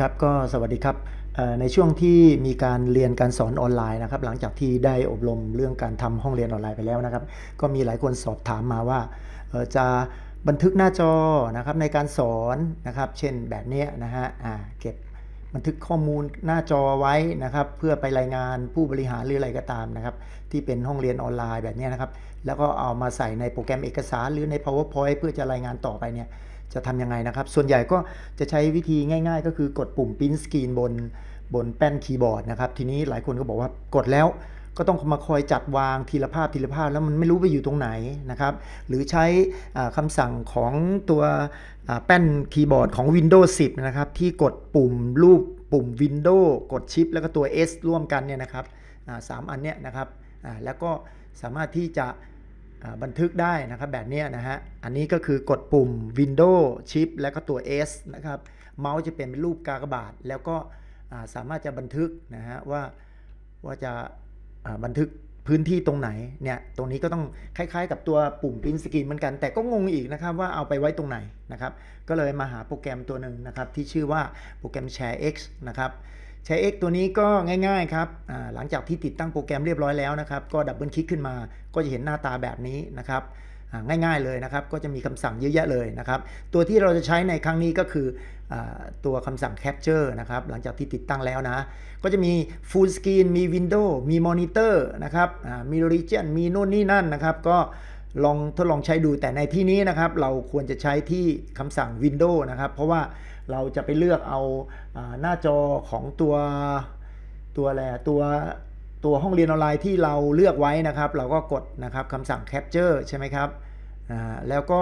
ครับก็สวัสดีครับในช่วงที่มีการเรียนการสอนออนไลน์นะครับ หลังจากที่ได้อบรมเรื่องการทำห้องเรียนออนไลน์ไปแล้วนะครับ ก็มีหลายคนสอบถามมาว่าจะบันทึกหน้าจอนะครับในการสอนนะครับ เช่นแบบนี้นะฮะเก็บบันทึกข้อมูลหน้าจอไว้นะครับ เพื่อไปรายงานผู้บริหารหรืออะไรก็ตามนะครับ ที่เป็นห้องเรียนออนไลน์แบบนี้นะครับ แล้วก็เอามาใส่ในโปรแกรมเอกสารหรือใน powerpoint เพื่อจะรายงานต่อไปเนี่ย จะทำยังไงนะครับ ส่วนใหญ่ก็จะใช้วิธีง่ายๆ ก็คือกดปุ่ม Print Screen บนบนแป้นคีย์บอร์ดนะครับ ทีนี้หลายคนก็บอกว่ากดแล้วก็ต้องมาคอยจัดวางทีละภาพทีละภาพแล้วมันไม่รู้ไปอยู่ตรงไหนนะครับ หรือใช้คำสั่งของตัวแป้นคีย์บอร์ดของ Windows 10 นะครับ ที่กดปุ่มรูปปุ่ม Windows กดชิป แล้วก็ตัว S ร่วมกันเนี่ยนะครับสามอันเนี้ยนะครับแล้วก็สามารถที่จะ บันทึกได้นะครับแบบนี้นะฮะ อันนี้ก็คือกดปุ่ม Windows Shift แล้วก็ตัว S นะครับ เมาส์จะเป็นเป็นรูปกากบาท แล้วก็สามารถจะบันทึกนะฮะว่าว่าจะบันทึกพื้นที่ตรงไหนเนี่ยตรงนี้ก็ต้องคล้ายๆ กับตัวปุ่ม Print Screen เหมือนกัน แต่ก็งงอีกนะครับว่าเอาไปไว้ตรงไหนนะครับ ก็เลยมาหาโปรแกรมตัวหนึ่งนะครับที่ชื่อว่าโปรแกรม Share X นะครับ ใช้ X ตัวนี้ก็ง่ายๆครับหลังจากที่ติดตั้งโปรแกรมเรียบร้อยแล้วนะครับ ก็ดับเบิลคลิกขึ้นมา ก็จะเห็นหน้าตาแบบนี้นะครับง่ายๆเลยนะครับ ก็จะมีคำสั่งเยอะแยะเลยนะครับ ตัวที่เราจะใช้ในครั้งนี้ก็คืออตัวคำสั่ง Capture นะครับ หลังจากที่ติดตั้งแล้วนะ ก็จะมี Full Screen มี Window มี Monitor นะครับมี Region มีโน่นนี่นั่นนะครับ ก็ลองทดลองใช้ดูแต่ในที่นี้นะครับ เราควรจะใช้ที่คำสั่ง Window นะครับ เพราะว่า เราจะไปเลือกเอาหน้าจอของตัวตัวอะไรตัวตัวห้องเรียนออนไลน์ที่เราเลือกไว้นะครับ เราก็กดนะครับคำสั่ง Capture ใช่ไหมครับอ่าแล้วก็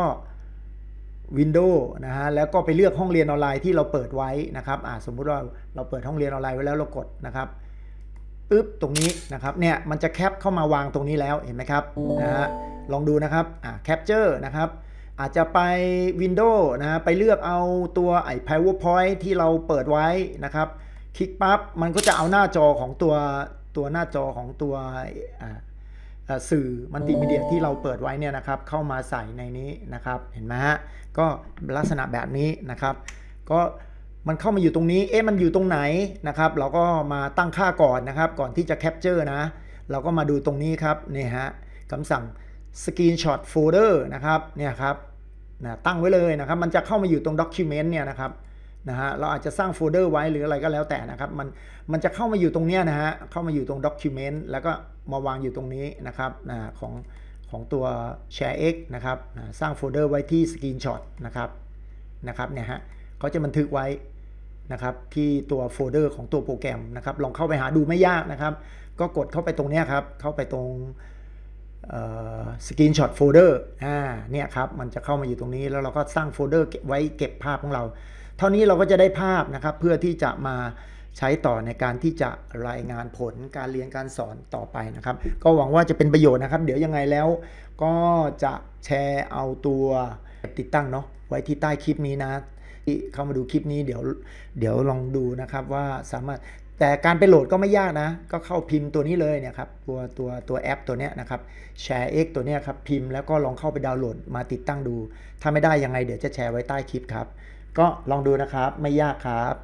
Windows นะฮะแล้วก็ไปเลือกห้องเรียนออนไลน์ที่เราเปิดไว้นะครับอ่าสมมุติว่าเราเปิดห้องเรียนออนไลน์ไว้แล้วเรากดนะครับปึ๊บตรงนี้นะครับเนี่ยมันจะแคปเข้ามาวางตรงนี้แล้วเห็นไหมครับนะฮะลองดูนะครับอ่า Capture นะครับ อาจจะไป Windows นะไปเลือกเอาตัวไอ้ PowerPoint ที่เราเปิดไว้นะครับ คลิกปั๊บมันก็จะเอาหน้าจอของตัวตัวหน้าจอของตัวสื่อมัลติมีเดียที่เราเปิดไว้เนี่ยนะครับ เข้ามาใส่ในนี้นะครับ เห็นไหมฮะ ก็ลักษณะแบบนี้นะครับ ก็มันเข้ามาอยู่ตรงนี้ เอ๊ะมันอยู่ตรงไหนนะครับ เราก็มาตั้งค่าก่อนนะครับ ก่อนที่จะแคปเจอร์นะ เราก็มาดูตรงนี้ครับนี่ฮะคำสั่ง Screenshot Folder นะครับเนี่ยครับนะตั้งไว้เลยนะครับ มันจะเข้ามาอยู่ตรง Document เนี่ยนะครับนะฮะเราอาจจะสร้างโฟลเดอร์ไว้หรืออะไรก็แล้วแต่นะครับ มันมันจะเข้ามาอยู่ตรงเนี้ยนะฮะเข้ามาอยู่ตรง Document แล้วก็มาวางอยู่ตรงนี้นะครับนะของของตัว Share X นะครับนะสร้างโฟลเดอร์ไว้ที่ Screenshot นะครับนะครับเนี่ยฮะเขาจะบันทึกไว้นะครับที่ตัวโฟลเดอร์ของตัวโปรแกรมนะครับลองเข้าไปหาดูไม่ยากนะครับ ก็กดเข้าไปตรงเนี้ยครับเข้าไปตรง สกรีนช็อตโฟลเดอร์อ่าเนี่ยครับมันจะเข้ามาอยู่ตรงนี้แล้วเราก็สร้างโฟลเดอร์ไว้เก็บภาพของเรา เท่านี้เราก็จะได้ภาพนะครับเพื่อที่จะมาใช้ต่อในการที่จะรายงานผลการเรียนการสอนต่อไปนะครับ ก็หวังว่าจะเป็นประโยชน์นะครับ เดี๋ยวยังไงแล้วก็จะแชร์เอาตัวติดตั้งเนาะไว้ที่ใต้คลิปนี้นะที่เข้ามาดูคลิปนี้เดี๋ยวเดี๋ยวลองดูนะครับว่าสามารถ แต่การไปโหลดก็ไม่ยากนะ ก็เข้าพิมพ์ตัวนี้เลยเนี่ยครับ ตัวตัวตัวแอปตัวเนี้ยนะครับแชร์ X ตัวเนี้ยครับ พิมพ์แล้วก็ลองเข้าไปดาวน์โหลดมาติดตั้งดู ถ้าไม่ได้ยังไงเดี๋ยวจะแชร์ไว้ใต้คลิปครับ ก็ลองดูนะครับ ไม่ยากครับ